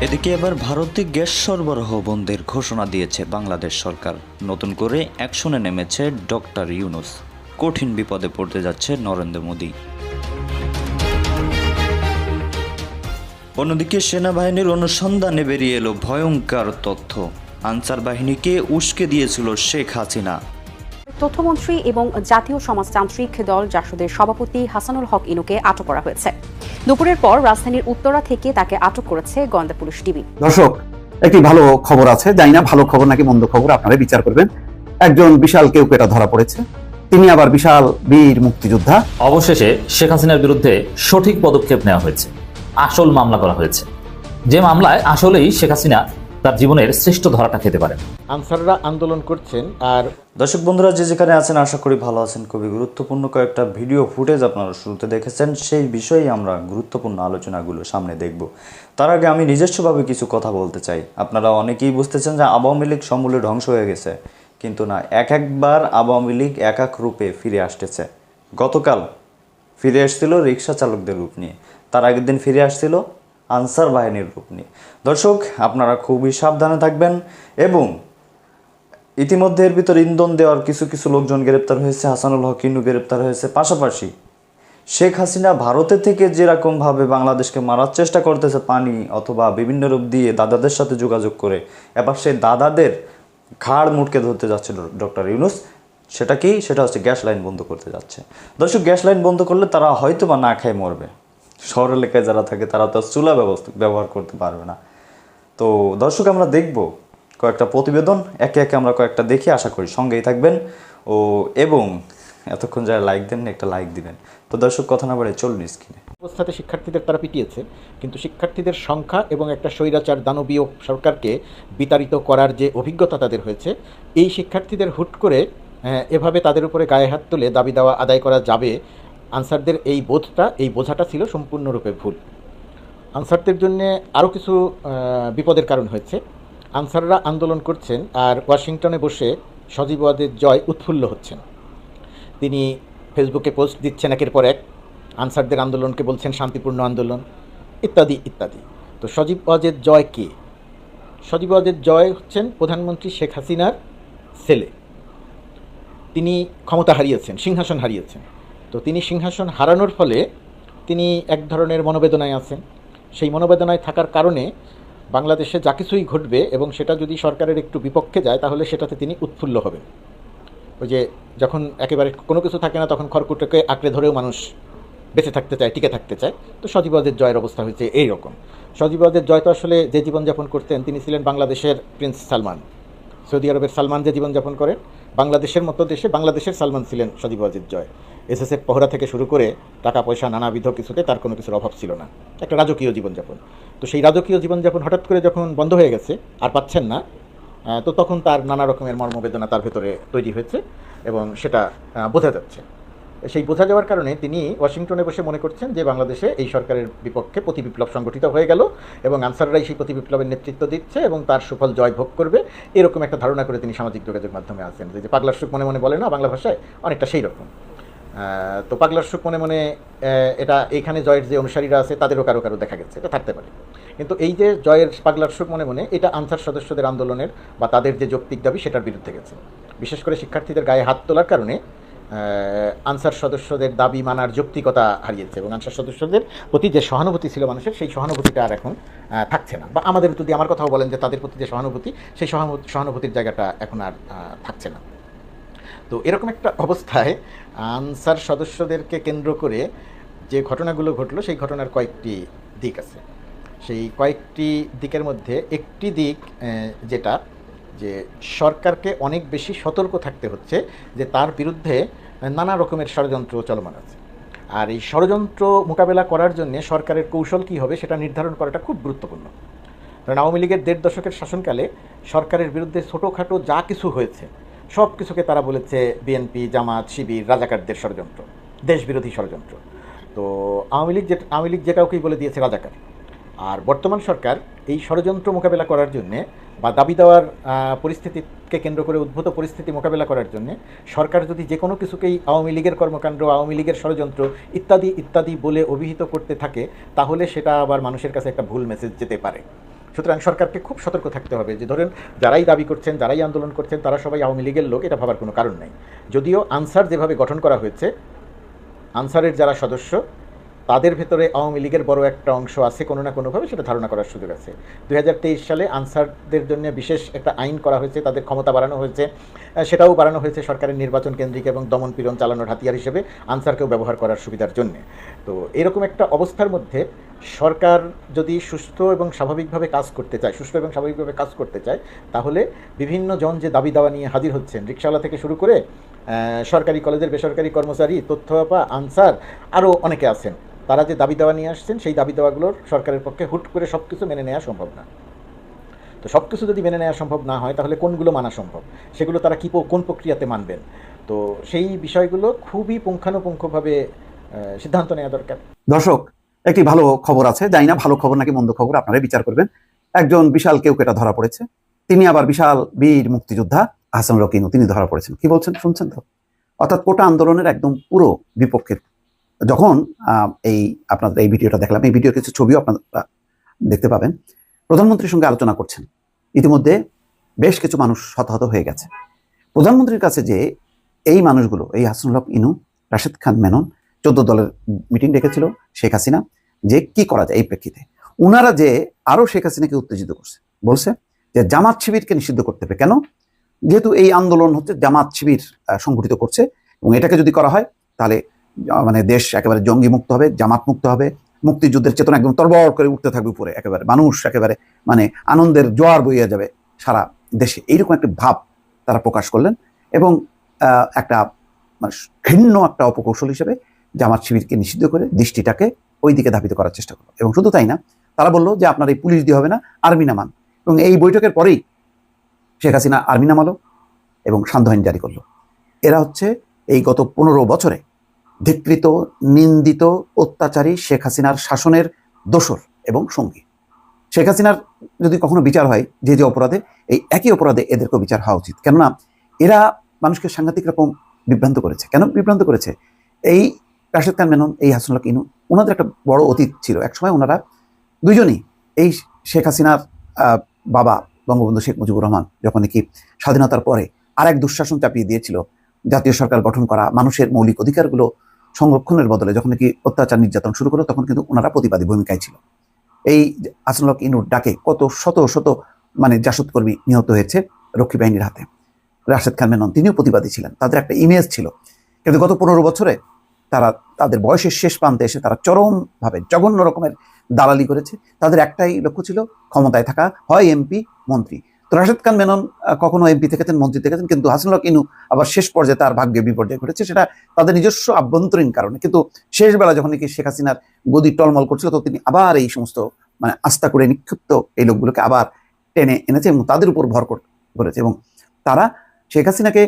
এদিকে এবার ভারতে গ্যাস সরবরাহ বন্ধের ঘোষণা দিয়েছে বাংলাদেশ সরকার। নতুন করে অ্যাকশনে নেমেছে ডক্টর ইউনুস। কঠিন বিপদে পড়তে যাচ্ছে নরেন্দ্র মোদী। অন্যদিকে সেনাবাহিনীর অনুসন্ধানে বেরিয়ে এলো ভয়ঙ্কর তথ্য। আনসার বাহিনীকে উস্কে দিয়েছিল শেখ হাসিনা। তথ্যমন্ত্রী এবং জাতীয় সমাজতান্ত্রিক দল জাসদের সভাপতি হাসানুল হক ইনুকে আটক করা হয়েছে। দুপুরের পর রাজধানীর উত্তরা থেকে তাকে আটক করেছে গোয়েন্দা পুলিশ ডিবি দর্শক একটি ভালো খবর আছে জানি না ভালো খবর নাকি মন্দ খবর আপনারা বিচার করবেন। একজন বিশাল কেউ কেটা ধরা পড়েছে তিনি আবার বিশাল বীর মুক্তিযোদ্ধা। অবশেষে শেখ হাসিনার বিরুদ্ধে সঠিক পদক্ষেপ নেওয়া হয়েছে আসল মামলা করা হয়েছে। যে মামলায় আসলেই শেখ হাসিনা তার জীবনের শ্রেষ্ঠ ধরাটা খেতে পারেন। আনসাররা আন্দোলন করছেন আর দর্শক বন্ধুরা যে যেখানে আছেন আশা করি ভালো আছেন। খুবই গুরুত্বপূর্ণ কয়েকটা ভিডিও ফুটেজ আপনারা শুরুতে দেখেছেন। সেই বিষয়েই আমরা গুরুত্বপূর্ণ আলোচনাগুলো সামনে দেখব। তার আগে আমি নিজস্বভাবে কিছু কথা বলতে চাই। আপনারা অনেকেই বুঝতেছেন যে আওয়ামী লীগ সমূলে ধ্বংস হয়ে গেছে। কিন্তু না এক একবার আওয়ামী লীগ এক এক রূপে ফিরে আসতেছে। গতকাল ফিরে এসেছিল রিক্সা চালকদের রূপ নিয়ে। তার আগের দিন ফিরে আসছিল আনসার বাহিনীর রূপ নিয়ে। দর্শক, আপনারা খুবই সাবধানে থাকবেন এবং ইতিমধ্যে এর ভিতর ইন্ধন দেওয়ার কিছু কিছু লোকজন গ্রেপ্তার হয়েছে, হাসানুল হক ইনু গ্রেপ্তার হয়েছে। পাশাপাশি শেখ হাসিনা ভারতে থেকে যেরকমভাবে বাংলাদেশকে মারার চেষ্টা করতেছে পানি অথবা বিভিন্ন রূপ দিয়ে দাদাদের সাথে যোগাযোগ করে, এবার সেই দাদাদের ঘাড় মুটকে ধরতে যাচ্ছে ডক্টর ইউনুস। সেটা কি? সেটা হচ্ছে গ্যাস লাইন বন্ধ করতে যাচ্ছে। দর্শক, গ্যাস লাইন বন্ধ করলে তারা হয়তো বা না খায় মরবে। শহর এলাকায় যারা থাকে তারা তো চুলা ব্যবস্থা ব্যবহার করতে পারবে না। তো দর্শক আমরা দেখব কয়েকটা প্রতিবেদন একে একে আমরা কয়েকটা দেখে আশা করি সঙ্গেই থাকবেন। ও এবং এতক্ষণ যারা লাইক দেন একটা লাইক দিবেন। তো দর্শক কথা না বলে চলুন স্ক্রিনে অবস্থাতে শিক্ষার্থীদের তারা পিটিয়েছে কিন্তু শিক্ষার্থীদের সংখ্যা এবং একটা স্বৈরাচার দানবীয় সরকারকে বিতাড়িত করার যে অভিজ্ঞতা তাদের হয়েছে এই শিক্ষার্থীদের হুট করে আহ, এভাবে তাদের উপরে গায়ে হাত তুলে দাবি দেওয়া আদায় করা যাবে আনসারদের এই বোধটা, এই বোঝাটা ছিল সম্পূর্ণরূপে ভুল। আনসারদের জন্য আরও কিছু বিপদের কারণ হয়েছে। আনসাররা আন্দোলন করছেন আর ওয়াশিংটনে বসে সজীব ওয়াদের জয় উৎফুল্ল হচ্ছেন। তিনি ফেসবুকে পোস্ট দিচ্ছেন একের পর এক, আনসারদের আন্দোলনকে বলছেন শান্তিপূর্ণ আন্দোলন, ইত্যাদি ইত্যাদি। তো সজীব ওয়াজের জয় কে? সজীব ওয়াজের জয় হচ্ছেন প্রধানমন্ত্রী শেখ হাসিনার ছেলে। তিনি ক্ষমতা হারিয়েছেন, সিংহাসন হারিয়েছেন। তো তিনি সিংহাসন হারানোর ফলে তিনি এক ধরনের মনোবেদনায় আছেন। সেই মনোবেদনায় থাকার কারণে বাংলাদেশে যা কিছুই ঘটবে এবং সেটা যদি সরকারের একটু বিপক্ষে যায়, তাহলে সেটাতে তিনি উৎফুল্ল হবেন। ওই যে যখন একেবারে কোনো কিছু থাকে না, তখন খড়কুটোকে আঁকড়ে ধরেও মানুষ বেঁচে থাকতে চায়, টিকে থাকতে চায়। তো সজীবাদের জয়ের অবস্থা হয়েছে এই রকম। সজীবাদের জয় তো আসলে যে জীবনযাপন করতেন, তিনি ছিলেন বাংলাদেশের প্রিন্স সালমান। সৌদি আরবের সালমান যে জীবনযাপন করেন বাংলাদেশের মতো দেশে বাংলাদেশের সালমান ছিলেন সজীবাজির জয়। এসএসএফ পহরা থেকে শুরু করে টাকা, পয়সা, নানাবিধ কিছুতে তার কোনো কিছুর অভাব ছিল না। একটা রাজকীয় জীবনযাপন। তো সেই রাজকীয় জীবনযাপন হঠাৎ করে যখন বন্ধ হয়ে গেছে, আর পাচ্ছেন না তো তখন তার নানা রকমের মর্মবেদনা তার ভেতরে তৈরি হয়েছে এবং সেটা বোঝা যাচ্ছে। সেই বোঝা যাওয়ার কারণে তিনি ওয়াশিংটনে বসে মনে করছেন যে বাংলাদেশে এই সরকারের বিপক্ষে প্রতি বিপ্লব সংগঠিত হয়ে গেল এবং আনসাররাই সেই প্রতি বিপ্লবের নেতৃত্ব দিচ্ছে এবং তার সুফল জয় ভোগ করবে। এরকম একটা ধারণা করে তিনি সামাজিক যোগাযোগ মাধ্যমে আছেন যে পাগলার সুখ মনে মনে বলে না, বাংলা ভাষায় অনেকটা সেই রকম। তো পাগলার সুখ মনে মনে এটা এখানে জয়ের যে অনুসারীরা আছে তাদেরও কারও কারও দেখা গেছে, এটা থাকতে পারে। কিন্তু এই যে জয়ের পাগলার সুখ মনে মনে, এটা আনসার সদস্যদের আন্দোলনের বা তাদের যে যৌক্তিক দাবি সেটার বিরুদ্ধে গেছে। বিশেষ করে শিক্ষার্থীদের গায়ে হাত তোলার কারণে আনসার সদস্যদের দাবি মানার যৌক্তিকতা হারিয়েছে এবং আনসার সদস্যদের প্রতি যে সহানুভূতি ছিল মানুষের, সেই সহানুভূতিটা আর এখন থাকছে না। বা আমাদের যদি আমার কথাও বলেন যে তাদের প্রতি যে সহানুভূতি, সেই সহানুভূতি সহানুভূতির জায়গাটা এখন আর থাকছে না। তো এরকম একটা অবস্থায় আনসার সদস্যদেরকে কেন্দ্র করে যে ঘটনাগুলো ঘটলো, সেই ঘটনার কয়েকটি দিক আছে। সেই কয়েকটি দিকের মধ্যে একটি দিক যেটা যে সরকারকে অনেক বেশি সতর্ক থাকতে হচ্ছে যে তার বিরুদ্ধে নানা রকমের ষড়যন্ত্র চলমান আছে। আর এই ষড়যন্ত্র মোকাবেলা করার জন্য সরকারের কৌশল কী হবে সেটা নির্ধারণ করাটা খুব গুরুত্বপূর্ণ। কারণ আওয়ামী লীগের দেড় দশকের শাসনকালে সরকারের বিরুদ্ধে ছোটোখাটো যা কিছু হয়েছে, সব কিছুকে তারা বলেছে বিএনপি জামাত, শিবির, রাজাকারদের ষড়যন্ত্র, দেশবিরোধী ষড়যন্ত্র। তো আওয়ামী লীগ যেটা, আওয়ামী লীগ যে কাউকেই বলে দিয়েছে রাজাকার। আর বর্তমান সরকার এই ষড়যন্ত্র মোকাবেলা করার জন্যে বা দাবি দেওয়ার পরিস্থিতিকে কেন্দ্র করে উদ্ভূত পরিস্থিতি মোকাবেলা করার জন্যে সরকার যদি যে কোনো কিছুকেই আওয়ামী লীগের কর্মকাণ্ড, আওয়ামী লীগের ষড়যন্ত্র ইত্যাদি ইত্যাদি বলে অভিহিত করতে থাকে, তাহলে সেটা আবার মানুষের কাছে একটা ভুল মেসেজ যেতে পারে। সুতরাং সরকারকে খুব সতর্ক থাকতে হবে যে ধরেন, যারাই দাবি করছেন, যারাই আন্দোলন করছেন, তারা সবাই আওয়ামী লীগের লোক, এটা ভাবার কোনো কারণ নেই। যদিও আনসার যেভাবে গঠন করা হয়েছে, আনসারের যারা সদস্য তাদের ভেতরে আওয়ামী লীগের বড় একটা অংশ আছে কোনো না কোনোভাবে, সেটা ধারণা করার সুযোগ আছে। দু হাজার তেইশ সালে আনসারদের জন্য বিশেষ একটা আইন করা হয়েছে, তাদের ক্ষমতা বাড়ানো হয়েছে। সেটাও বাড়ানো হয়েছে সরকারের নির্বাচন কেন্দ্রিক এবং দমন পীড়ন চালানোর হাতিয়ার হিসেবে আনসারকেও ব্যবহার করার সুবিধার জন্য। তো এরকম একটা অবস্থার মধ্যে সরকার যদি সুস্থ এবং স্বাভাবিকভাবে কাজ করতে চায়, সুস্থ এবং স্বাভাবিকভাবে কাজ করতে চায়, তাহলে বিভিন্ন জন যে দাবি দাওয়া নিয়ে হাজির হচ্ছেন, রিক্সাওয়ালা থেকে শুরু করে সরকারি কলেজের বেসরকারি কর্মচারী তথ্য আনসার আরও অনেকে আছেন। তারা যে দাবি দাওয়া নিয়ে আসছেন, সেই দাবি দাওয়াগুলোর সরকারের পক্ষে হুট করে সব কিছু মেনে নেওয়া সম্ভব না। তো সব কিছু যদি মেনে নেওয়া সম্ভব না হয়, তাহলে কোনগুলো মানা সম্ভব? সেগুলো তারা কী কোন প্রক্রিয়াতে মানবেন? তো সেই বিষয়গুলো খুবই পুঙ্খানুপুঙ্খভাবে সিদ্ধান্ত নেওয়া দরকার। দর্শক, একটি ভালো খবর আছে। জানি না, ভালো খবর নাকি মন্দ খবর আপনারা বিচার করবেন। একজন বিশাল কেউ কেটা ধরা পড়েছে। তিনি আবার বিশাল বীর মুক্তিযোদ্ধা হাসান রকিনু তিনি ধরা পড়েছেন। কি বলছেন, শুনছেন তো? অর্থাৎ কোটা আন্দোলনের একদম পুরো বিপক্ষের যখন এই আপনাদের এই ভিডিওটা দেখলাম, এই ভিডিওর কিছু ছবিও আপনারা দেখতে পাবেন। প্রধানমন্ত্রীর সঙ্গে আলোচনা করছেন। ইতিমধ্যে বেশ কিছু মানুষ হতাহত হয়ে গেছে। প্রধানমন্ত্রীর কাছে যে এই মানুষগুলো, এই হাসানুল হক ইনু, রাশেদ খান মেনন, চোদ্দ দলের মিটিং ডেকেছিল শেখ হাসিনা, যে কি করা যায় এই প্রেক্ষিতে। উনারা যে আরও শেখ হাসিনাকে উত্তেজিত করছে, বলছে যে জামাত শিবিরকে নিষিদ্ধ করতে হবে। কেন? যেহেতু এই আন্দোলন হচ্ছে জামাত শিবির সংগঠিত করছে এবং এটাকে যদি করা হয়, তাহলে মানে দেশ একেবারে জঙ্গি মুক্ত হবে জামাত মুক্ত হবে। মুক্তিযুদ্ধের চেতনা একদম তরবর করে উঠতে থাকবে উপরে, একেবারে। মানুষ একেবারে মানে আনন্দের জোয়ার বইয়া যাবে সারা দেশে। এইরকম একটা ভাব তারা প্রকাশ করলেন এবং একটা মানে ঘৃণ্য একটা অপকৌশল হিসেবে জামাত শিবিরকে নিষিদ্ধ করে দৃষ্টিটাকে ওই দিকে ধাবিত করার চেষ্টা করল। এবং শুধু তাই না, তারা বলল যে আপনার এই পুলিশ দিয়ে হবে না, আর্মি নামান। এবং এই বৈঠকের পরেই শেখ হাসিনা আর্মি নামালো এবং সান্ধ্য জারি করল। এরা হচ্ছে এই গত পনেরো বছরে ধিকৃত নিন্দিত, অত্যাচারী শেখ হাসিনার শাসনের দোসর এবং সঙ্গী। শেখ হাসিনার যদি কখনো বিচার হয় যে যে অপরাধে, এই একই অপরাধে এদেরকেও বিচার হওয়া উচিত। কেননা, এরা মানুষকে সাংঘাতিক রকম বিভ্রান্ত করেছে। কেন বিভ্রান্ত করেছে? এই রাশেদ খান মেনন, এই হাসনুল্লাহ ইনু ওনাদের একটা বড় অতীত ছিল। একসময় ওনারা দুজনই এই শেখ হাসিনার বাবা বঙ্গবন্ধু শেখ মুজিবুর রহমান যখন নাকি স্বাধীনতার পরে আর এক দুঃশাসন চাপিয়ে দিয়েছিল, জাতীয় সরকার গঠন করা, মানুষের মৌলিক অধিকারগুলো সংরক্ষণের বদলে যখন নাকি অত্যাচার নির্যাতন শুরু করল তখন কিন্তু ওনারা প্রতিবাদী ভূমিকায় ছিল। এই হাসনুল্লাহ ইনুর ডাকে কত শত শত মানে জাসদ কর্মী নিহত হয়েছে রক্ষী বাহিনীর হাতে। রাশেদ খান মেনন, তিনিও প্রতিবাদী ছিলেন। তাদের একটা ইমেজ ছিল। কিন্তু গত পনেরো বছরে তারা, তাদের বয়সের শেষ প্রান্তে এসে তারা চরমভাবে জঘন্য রকমের দালালি করেছে। তাদের একটাই লক্ষ্য ছিল ক্ষমতায় থাকা হয় এমপি, মন্ত্রী। রাশেদ খান মেনন কখনো এমপি থেকেছেন, মন্ত্রী থেকেছেন, কিন্তু হাসনুল্লাহ ইনু আবার শেষ পর্যায়ে তার ভাগ্যে বিপর্যয় ঘটেছে, সেটা তাদের নিজস্ব আভ্যন্তরীণ কারণে। কিন্তু শেষ বেলা যখন নাকি শেখ হাসিনার গদি টলমল করছিল, তো তিনি আবার এই সমস্ত মানে আস্থা করে নিক্ষিপ্ত এই লোকগুলোকে আবার টেনে এনেছে এবং তাদের উপর ভর করেছে এবং তারা শেখ হাসিনাকে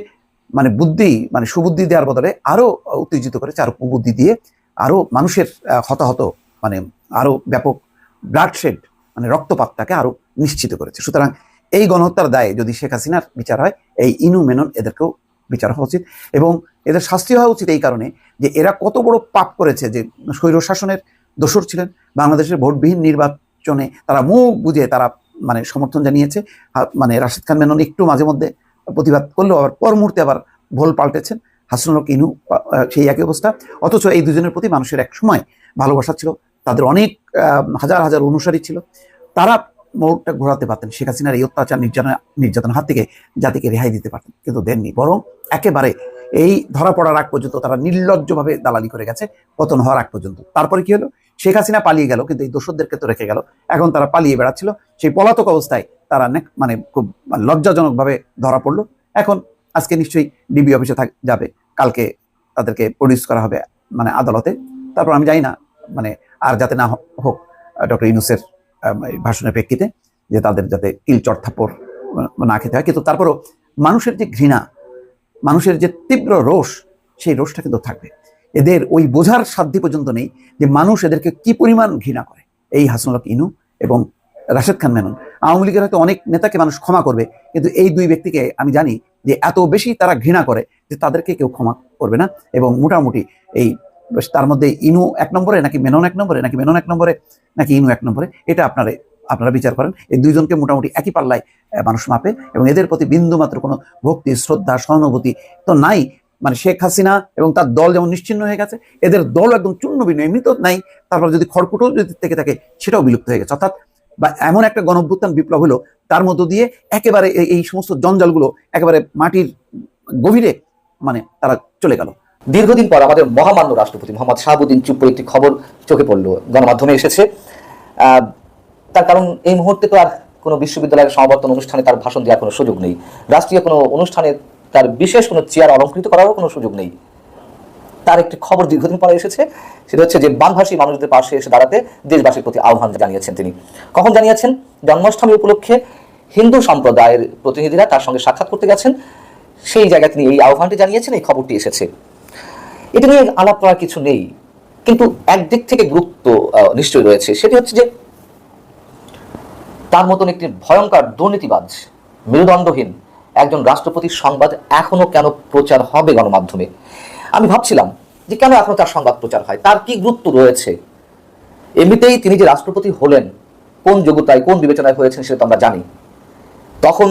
মানে বুদ্ধি মানে সুবুদ্ধি দেওয়ার বদলে আরও উত্তেজিত করেছে, আরও কুবুদ্ধি দিয়ে আরও মানুষের হতাহত মানে আরও ব্যাপক ব্লাডশেড মানে রক্তপাতটাকে আরও নিশ্চিত করেছে। সুতরাং এই গণহত্যার দায়ে যদি শেখ হাসিনার বিচার হয়, এই ইনু মেনন এদেরকেও বিচার হওয়া উচিত এবং এদের শাস্তি হওয়া উচিত এই কারণে যে এরা কত বড় পাপ করেছে যে স্বৈর শাসনের দোসর ছিলেন। বাংলাদেশের ভোটবিহীন নির্বাচনে তারা মুখ বুঝে তারা মানে সমর্থন জানিয়েছে। মানে রাশিদ খান মেনন একটু মাঝে মধ্যে প্রতিবাদ করলেও আবার পর মুহূর্তে আবার ভোল পাল্টেছেন। হাসনুল ইনু সেই একই অবস্থা। অথচ এই দুজনের প্রতি মানুষের এক সময় ভালোবাসা ছিল। তাদের অনেক হাজার হাজার অনুসারী ছিল। তারা মোড়টা ঘোরাতে পারতেন। শেখ হাসিনার এই অত্যাচার নির্যাতন নির্যাতন হাত থেকে জাতিকে রেহাই দিতে পারতেন, কিন্তু দেননি। বরং একেবারে এই ধরা পড়ার আগ পর্যন্ত তারা নির্লজ্জভাবে দালালি করে গেছে, পতন হওয়ার আগ পর্যন্ত। তারপরে কি হলো? শেখ হাসিনা পালিয়ে গেল, কিন্তু এই দোষরদেরকে তো রেখে গেল। এখন তারা পালিয়ে বেড়াচ্ছিল। সেই পলাতক অবস্থায় তারা মানে খুব মানে লজ্জাজনকভাবে ধরা পড়ল। এখন আজকে নিশ্চয়ই ডিবি অফিসে থাক যাবে। কালকে তাদেরকে প্রডিউস করা হবে মানে আদালতে। তারপর আমি জানি না মানে আর যাতে না হোক ডক্টর ইনুসের ভাষণের প্রেক্ষিতে যে তাদের যাতে কিল চড়থাপ্পড় না খেতে হয়। কিন্তু তারপরও মানুষের যে ঘৃণা, মানুষের যে তীব্র রোষ, সেই রোষটা কিন্তু থাকবে। এদের ওই বোঝার সাধ্যি পর্যন্ত নেই যে মানুষ এদেরকে কি পরিমাণ ঘৃণা করে। এই হাসনুলক ইনু এবং রাশেদ খান মেনন। আওয়ামী লীগের হয়তো অনেক নেতাকে মানুষ ক্ষমা করবে, কিন্তু এই দুই ব্যক্তিকে আমি জানি যে এত বেশি তারা ঘৃণা করে যে তাদেরকে কেউ ক্ষমা করবে না এবং মোটামুটি এই তার মধ্যে ইনু এক নম্বরে নাকি মেনন এক নম্বরে, নাকি মেনন এক নম্বরে, নাকি ইনু এক নম্বরে, এটা আপনারা আপনারা বিচার করেন। এই দুইজনকে মোটামুটি একই পাল্লায় মানুষ মাপে এবং এদের প্রতি বিন্দু মাত্র কোনো ভক্তি, শ্রদ্ধা, সহানুভূতি তো নাই। মানে শেখ হাসিনা এবং তার দল যেমন নিশ্চিন্ন হয়ে গেছে, এদের দল একদম চূর্ণ বিনয় এমনি তো নাই। তারপর যদি খড়কুটো যদি থেকে থাকে, সেটাও বিলুপ্ত হয়ে গেছে। অর্থাৎ বা এমন একটা গণভ্যুত্থান বিপ্লব হলো, তার মধ্য দিয়ে একেবারে এই সমস্ত জঞ্জালগুলো একেবারে মাটির গভীরে মানে তারা চলে গেল। দীর্ঘদিন পর আমাদের মহামান্য রাষ্ট্রপতি মোহাম্মদ শাহাবুদ্দিন চুপ্পুর একটি খবর চোখে পড়ল, গণমাধ্যমে এসেছে। তার কারণ এই মুহূর্তে তো আর কোনো বিশ্ববিদ্যালয়ের সমাবর্তন অনুষ্ঠানে তার ভাষণ দেওয়ার কোনো সুযোগ নেই। রাষ্ট্রীয় কোনো অনুষ্ঠানে তার বিশেষ কোনো চেয়ার অলঙ্কৃত করারও কোনো সুযোগ নেই। তার একটি খবর দীর্ঘদিন পরে এসেছে, সেটা হচ্ছে যে বানভাষী মানুষদের পাশে এসে দাঁড়াতে দেশবাসীর প্রতি আহ্বান জানিয়েছেন তিনি। কখন জানিয়েছেন? জন্মাষ্টমী উপলক্ষে হিন্দু সম্প্রদায়ের প্রতিনিধিরা তার সঙ্গে সাক্ষাৎ করতে গেছেন। সেই জায়গায় তিনি এই আহ্বানটি জানিয়েছেন, এই খবরটি এসেছে। এটা নিয়ে আলাপ করার কিছু নেই। কিন্তু একদিক থেকে গুরুত্ব নিশ্চয়ই রয়েছে। সেটি হচ্ছে যে তার মতন একটি ভয়ঙ্কর দুর্নীতিবাজ, মেরুদণ্ডহীন একজন রাষ্ট্রপতির সংবাদ এখনও কেন প্রচার হবে গণমাধ্যমে? আমি ভাবছিলাম যে কেন এখনও তার সংবাদ প্রচার হয়? তার কি গুরুত্ব রয়েছে? এমনিতেই তিনি যে রাষ্ট্রপতি হলেন, কোন যোগ্যতায়, কোন বিবেচনায় হয়েছেন সেটা তো আমরা জানি। তখন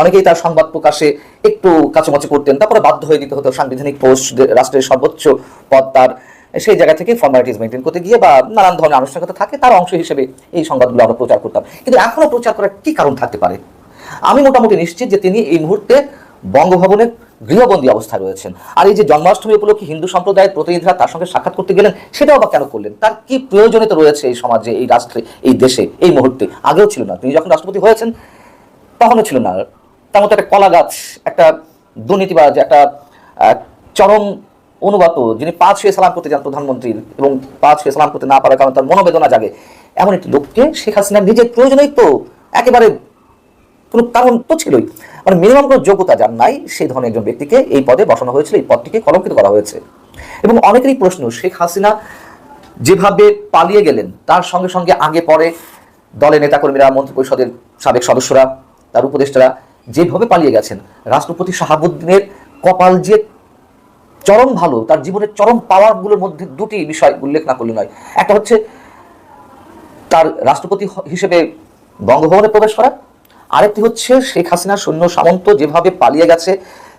অনেকেই তার সংবাদ প্রকাশে একটু কাছামাছি করতেন, তারপরে বাধ্য হয়ে দিতে হতো সাংবিধানিক পোস্ট রাষ্ট্রের সর্বোচ্চ পদ তার, সেই জায়গা থেকে ফর্মালিটিস মেনটেন করতে গিয়ে বা নানান ধরনের আনুষ্ঠানিকতা থাকে, তার অংশ হিসেবে এই সংবাদগুলো আমরা প্রচার করতাম। কিন্তু এখনও প্রচার করার কি কারণ থাকতে পারে? আমি মোটামুটি নিশ্চিত যে তিনি এই মুহূর্তে বঙ্গভবনে গৃহবন্দী অবস্থায় রয়েছেন। আর এই যে জন্মাষ্টমী উপলক্ষে হিন্দু সম্প্রদায়ের প্রতিনিধিরা তার সঙ্গে সাক্ষাৎ করতে গেলেন, সেটাও বা কেন করলেন? তার কি প্রয়োজনীয়তা রয়েছে এই সমাজে, এই রাষ্ট্রে, এই দেশে, এই মুহূর্তে? আগেও ছিল না। তিনি যখন রাষ্ট্রপতি হয়েছেন, তখনও ছিল না। তার মতো একটা কলা গাছ, একটা দুর্নীতিবাজ একটা চরম অনুগত যিনি পাঁচ হয়ে সালাম করতে যান প্রধানমন্ত্রীর এবং পাঁচ হয়ে সালাম করতে না পারার কারণে তার মনোবেদনা জাগে, এমন একটি লোককে শেখ হাসিনার নিজের প্রয়োজনেই তো একেবারে কোনো কারণ তো ছিলই। মানে মিনিমাম কোনো যোগ্যতা যার নাই, সেই ধরনের একজন ব্যক্তিকে এই পদে বসানো হয়েছিল, এই পদটিকে কলঙ্কিত করা হয়েছে। এবং অনেকেরই প্রশ্ন, শেখ হাসিনা যেভাবে পালিয়ে গেলেন, তার সঙ্গে সঙ্গে আগে পরে দলের নেতাকর্মীরা, মন্ত্রিপরিষদের সাবেক সদস্যরা, তার উপদেষ্টারা যেভাবে পালিয়ে গেছেন, রাষ্ট্রপতি শাহাবুদ্দিনের কপাল যে চরম ভালো, তার জীবনের চরম পাওয়ারগুলোর মধ্যে দুটি বিষয় উল্লেখ না করলে নয়। একটা হচ্ছে, তার রাষ্ট্রপতি হিসেবে বঙ্গভবনে প্রবেশ করা। আরেকটি হচ্ছে, শেখ হাসিনা সৈন্য সামন্ত যেভাবে পালিয়ে গেছে,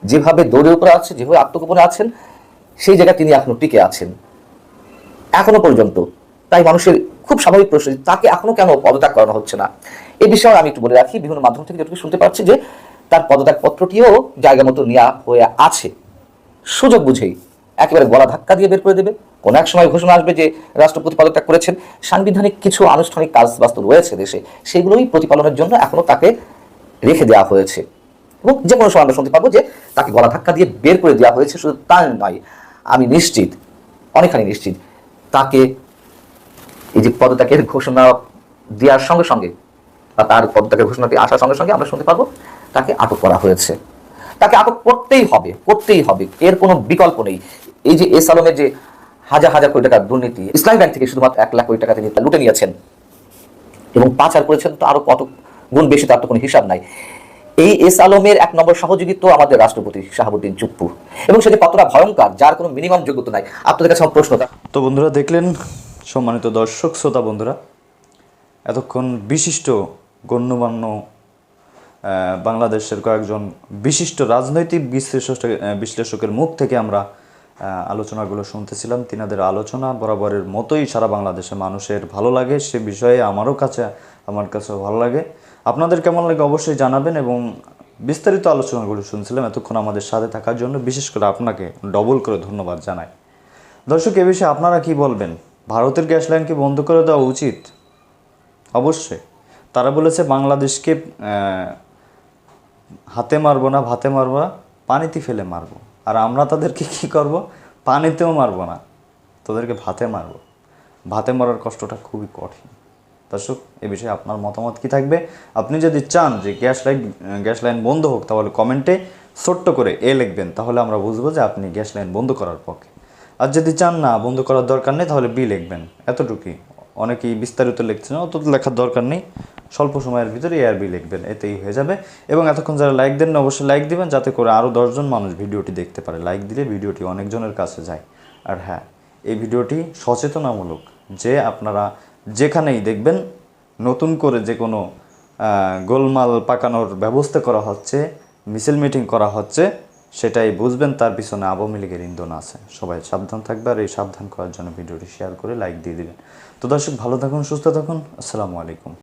যেভাবে দৌড়ে উপরে আছে, যেভাবে আত্মগোপনে আছেন, সেই জায়গায় তিনি এখনও টিকে আছেন। এখনও পর্যন্ত। তাই মানুষের খুব স্বাভাবিক প্রশ্ন তাকে এখনও কেন পদত্যাগ করানো হচ্ছে না? এই বিষয়ে আমি একটু বলে রাখি, বিভিন্ন মাধ্যম থেকে যেটুকু শুনতে পাচ্ছি যে তার পদত্যাগ পত্রটিও জায়গা মতো নেওয়া হয়ে আছে। সুযোগ বুঝেই একেবারে গলা ধাক্কা দিয়ে বের করে দেবে। কোনো এক সময় ঘোষণা আসবে যে রাষ্ট্রপতি পদত্যাগ করেছেন। সাংবিধানিক কিছু আনুষ্ঠানিক কাজ বাস্তব রয়েছে দেশে, সেগুলোই প্রতিপালনের জন্য এখনও তাকে রেখে দেওয়া হয়েছে। এবং যে কোনো সময় আমরা শুনতে পাবো যে তাকে গলা ধাক্কা দিয়ে বের করে দেওয়া হয়েছে, শুধু তাই নয়, আমি নিশ্চিত, অনেকখানি নিশ্চিত, তাকে এই যে পদত্যাগের ঘোষণা দেওয়ার সঙ্গে সঙ্গে বা তার পদত্যাগের ঘোষণাটি আসার সঙ্গে সঙ্গে আমরা শুনতে পারব, তাকে আটক করা হয়েছে। তাকে আটক করতেই হবে করতেই হবে, এর কোনো বিকল্প নেই। এই যে এস আলমের যে হাজার হাজার কোটি টাকার দুর্নীতি, ইসলামী ব্যাংক থেকে শুধুমাত্র এক লাখ কোটি টাকা তিনি লুটে নিয়েছেন। এবং পাচার করেছেন তো আরও কত গুণ বেশি, তার তো কোনো হিসাব নাই। এই এস আলমের এক নম্বর সহযোগী তো আমাদের রাষ্ট্রপতি শাহাবুদ্দিন চুপ্পু। এবং সেটা কতটা ভয়ঙ্কর, যার কোনো মিনিমাম যোগ্যতা নাই। আপনাদের কাছে আমার প্রশ্ন তো বন্ধুরা দেখলেন, সম্মানিত দর্শক, শ্রোতা বন্ধুরা, এতক্ষণ বিশিষ্ট গণ্যমান্য বাংলাদেশের কয়েকজন বিশিষ্ট রাজনৈতিক বিশ্লেষক বিশ্লেষকের মুখ থেকে আমরা আলোচনাগুলো শুনতেছিলাম। তিনাদের আলোচনা বরাবরের মতোই সারা বাংলাদেশের মানুষের ভালো লাগে। সে বিষয়ে আমারও কাছে, আমার কাছে ভালো লাগে। আপনাদের কেমন লাগে অবশ্যই জানাবেন এবং বিস্তারিত আলোচনাগুলো শুনছিলাম এতক্ষণ আমাদের সাথে থাকার জন্য বিশেষ করে আপনাকে ডবল করে ধন্যবাদ জানাই। দর্শক, এ বিষয়ে আপনারা কি বলবেন? ভারতের গ্যাস লাইন কি বন্ধ করে দেওয়া উচিত? অবশ্যই। তারা বলেছে, বাংলাদেশকে হাতে মারবো না, ভাতে মারবো না, পানিতে ফেলে মারবো। আর আমরা তাদেরকে কি করব? পানিতেও মারবো না, তাদেরকে ভাতে মারবো। ভাতে মারার কষ্টটা খুবই কঠিন। দর্শক, এ বিষয়ে আপনার মতামত কি থাকবে? আপনি যদি চান যে গ্যাস লাইন গ্যাস লাইন বন্ধ হোক, তাহলে কমেন্টে ছোট্ট করে এ লিখবেন, তাহলে আমরা বুঝব যে আপনি গ্যাস লাইন বন্ধ করার পক্ষে। আর যদি চান না বন্ধ করার দরকার নেই, তাহলে বি লিখবেন, এতটুকুই। অনেকেই বিস্তারিত লিখছে না অত লেখার দরকার নেই। স্বল্প সময়ের ভিতরে এ আর বি লিখবেন, এতেই হয়ে যাবে। এবং এতক্ষণ যারা লাইক দেন না অবশ্যই লাইক দিবেন, যাতে করে আরও দশজন মানুষ ভিডিওটি দেখতে পারে। লাইক দিলে ভিডিওটি অনেকজনের কাছে যায়। আর হ্যাঁ এই ভিডিওটি সচেতনামূলক, যে আপনারা যেখানেই দেখবেন, নতুন করে যে কোনো গোলমাল পাকানোর ব্যবস্থা করা হচ্ছে, মিছিল মিটিং করা হচ্ছে, সেটাই বুঝবেন, তার পিছনে আওয়ামী লীগের ইন্ধন আছে। সবাই সাবধান থাকবে, আর এই সাবধান করার জন্য ভিডিওটি শেয়ার করে লাইক দিয়ে দিবেন। তো দর্শক ভালো থাকুন সুস্থ থাকুন। আসসালামু আলাইকুম।